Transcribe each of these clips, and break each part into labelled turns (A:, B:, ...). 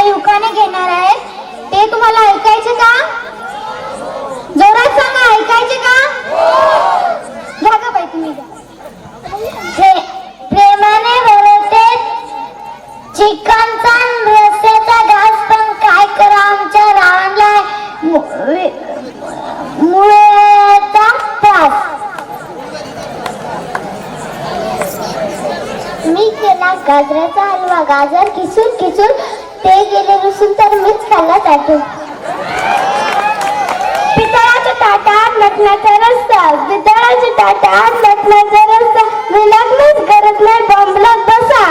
A: त्या युवकाने घेणार आहे ते तुम्हाला ऐकायचे का? जोरात सांगा ऐकायचे का? घ्या बाई तुम्ही
B: प्रेमाने बोलते घास पण काय करा आमच्या रावणला मुळेचा त्रास मी केला गाजराचा हलवा गाजर किसून किसून ते गेले रुसून तर मीच खाल्ला जातो
A: पितळाच्या ताटा मटणाचा रस्ता पितळाच्या ताटा मटणाचा रस्ता मी लग्नच करत नाही बॉम्बलात बसा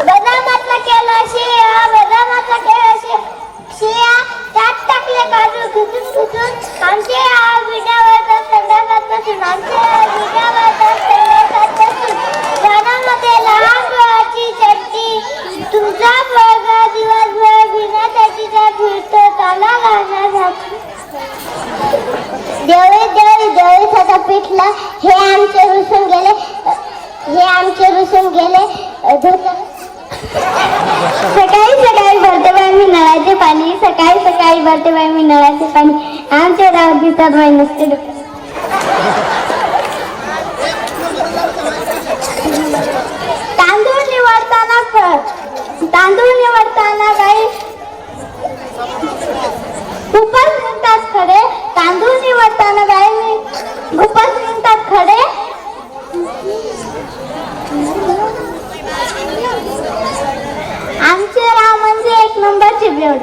B: बदामातला केला शिया बदामातला केला शिया शिया त्यात टाकले काजू खिचून खिचून आमचे आज विड्यावर संध्याकाळ बसून आमचे आ विड्यावर संध्याकाळ फिरतो त्याला घालण्यासाठी देवळे देवळे देवळीचा पिठला. हे आमचे रुसून गेले. हे आमचे रुसून गेले. सकाळी
A: सकाळी भरते बाई मी नळाचे पाणी. सकाळी
C: सकाळी भरते
A: बाई मी नळाचे पाणी. आमच्या
C: गावात दिसतात बाई नसते
A: उपास निघतात खडे? आमचे राव म्हणजे एक नंबरचे ब्लेड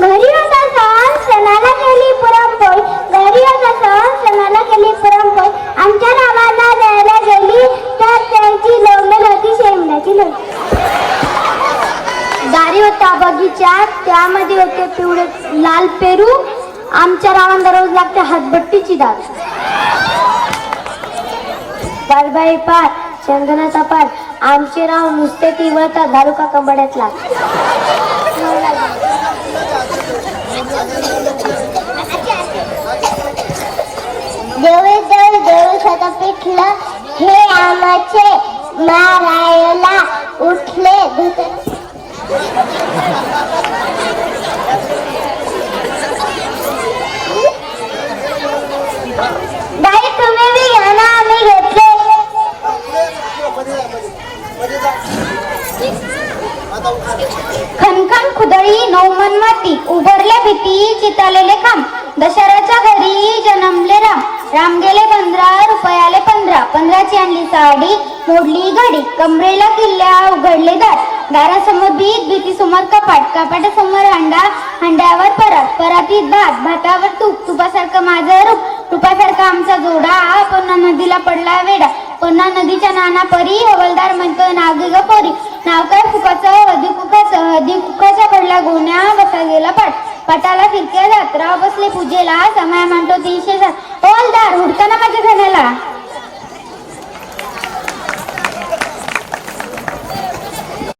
A: घरी होता सण सणाला केली पुरणपोळी. घरी होता सण सणाला केली पुरणपोळी.
B: आमच्या रामाला द्यायला
A: गेली
B: तर
A: त्यांची
B: लोंबेल
A: होती शेंगण्याची
B: लोंबी दारी
A: होता बगीचा त्यामध्ये
D: होते पिवळे
A: लाल पेरू आमच्या रावांना रोज लागते
D: हातभट्टीची डाळ पारबाई पार चंदनाचा पार आमचे राव नुसते तिवळतात दारुका कंबड्यातला
B: देवे देव देव पिठलं हे आमचे मारायला उठले.
A: खनखन खुदळी नवमन माती उभरले भीती चितालेले खांब. दशहऱ्याच्या घरी जन्मले राम. राम गेले पंधरा रुपयाले पंधरा. पंधराची आणली साडी मोडली घडी. कमरेला किल्ल्या उघडले दार. दारासमोर भीत भीती समोर कपाट. कपाटासमोर हांडा हांड्यावर परात. परातीत भात भातावर तूप. तुपासारखं माझं रूप. तुपासारखा आमचा जोडा पुन्हा नदीला पडला वेडा पुन्हा नदीच्या नाना परी हवलदार म्हणतो नाग ग पोरी. नाव काय फुकाचं? हळदी कुकाचं. हळदी कुकाच्या पडला गोण्या बसा गेला पाठ. पाटाला फिरके जात राव बसले पूजेला समय म्हणतो तीनशे सात. हवलदार